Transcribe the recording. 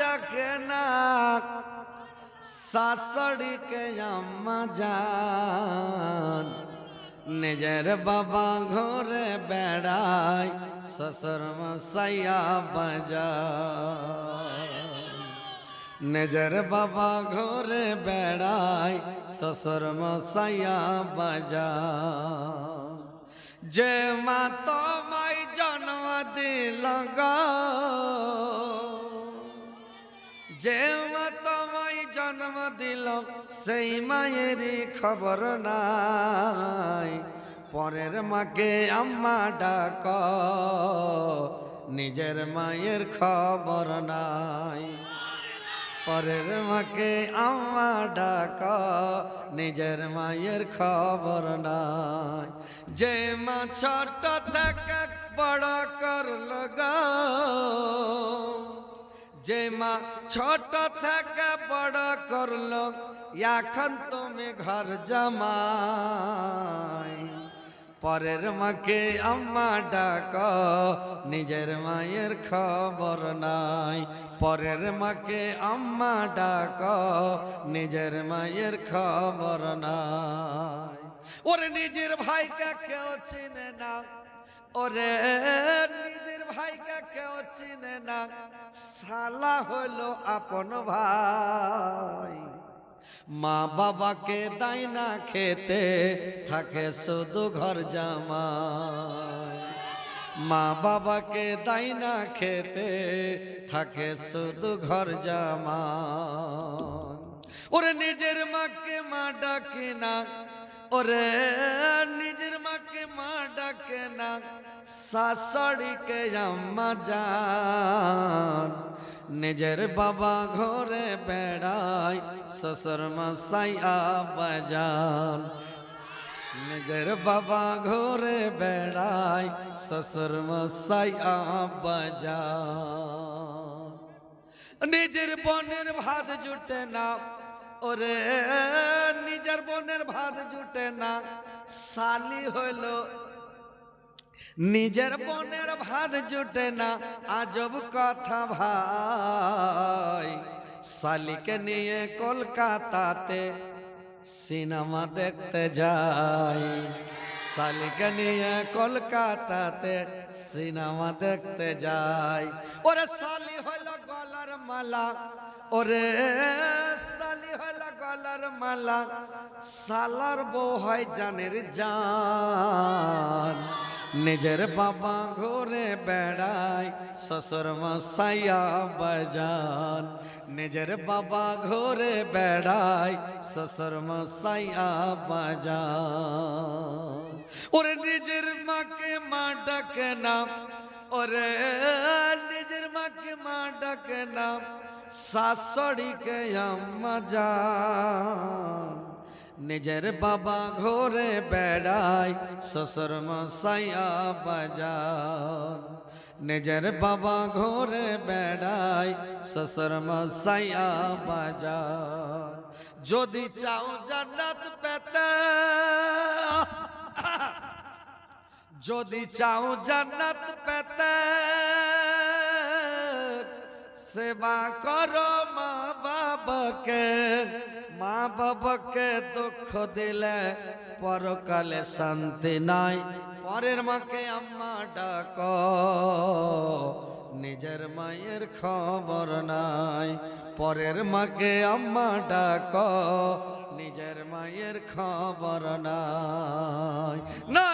ডাকে না শাশুড়িকে আম্মা যান নিজের বাবা ঘরে বেড়ায় শ্বশুর মশাইয়া বাজার নিজের বাবা ঘরে বেড়ায় শ্বশুর মশাইয়া বাজার যে মা তোমায় জন্ম দিল গো যে মা তোমায় জন্ম দিল, সেই মায়েরই খবর নাই। পরের মাকে আম্মা ডাক, নিজের মায়ের খবর নাই। পরের মাকে আম্মা ডাক, নিজের মায়ের খবর নাই। যে মা ছোট থেকে বড় করল গো যে মা ছোট থেকে বড় করল, এখন তুমি ঘর জামাই। পরের মাকে আম্মা ডাক, নিজের মায়ের খবর নাই। পরের মাকে আম্মা ডাক, নিজের মায়ের খবর নাই। ওরে নিজের ভাইকে কেউ চিনে না, ওরে কেউ চিনে না সালা হলো আপন ভাই। মা বাবাকে দায় না খেতে থাকে শুধু ঘর জামাই। মা বাবাকে দায় না খেতে থাকে শুধু ঘর জামাই। ওরে নিজের মাকে মা ডাকে না, ওরে নিজের মাকে মা ডাকে না, শাশুড়িকে আম্মা যান নিজের বাবা ঘরে বেড়ায়, শ্বশুর মশাই আবাজান নিজের বাবা ঘরে বেড়ায়, শ্বশুর মশাই আবাজান নিজের বনের ভাত জুটে না, ওরে নিজের বনের ভাত জুটে না সালি হইল। নিজের বনের ভাত জুটে না, আজব কথা ভাই। শালিকে নিয়ে কলকাতাতে সিনেমা দেখতে যাই। শালিকে নিয়ে কলকাতাতে সিনেমা দেখতে যাই। ওরে শালি হইল গলার মালা, ওরে হইল গলার মালা। শালার বউ হয় জানের জান। নিজের বাবা ঘুরে বেড়ায়, শ্বশুর মশাইয়া বাজান। নিজের বাবা ঘুরে বেড়ায়, শ্বশুর মশাইয়া বাজান। ওরে নিজের মাকে মা ডাকে নাম ওরে নিজের মাকে মা ডাকে নাম শাশুড়িকে আম্মা যান নিজের বাবা ঘোরে বেড়ায় শ্বশুর মশাইয়া বাজান নিজের বাবা ঘোরে বেড়ায় শ্বশুর মশাইয়া বাজান যদি চাও জান্নাত পেতে যদি চাও জান্নাত পেতে সেবা করো মা বাবাকে। মা বাবাকে দুঃখ দিলে পরকালে শান্তি নাই। পরের মাকে আম্মা ডাক, নিজের মায়ের খবর নাই। পরের মাকে আম্মা ডাক, নিজের মায়ের খবর নাই। না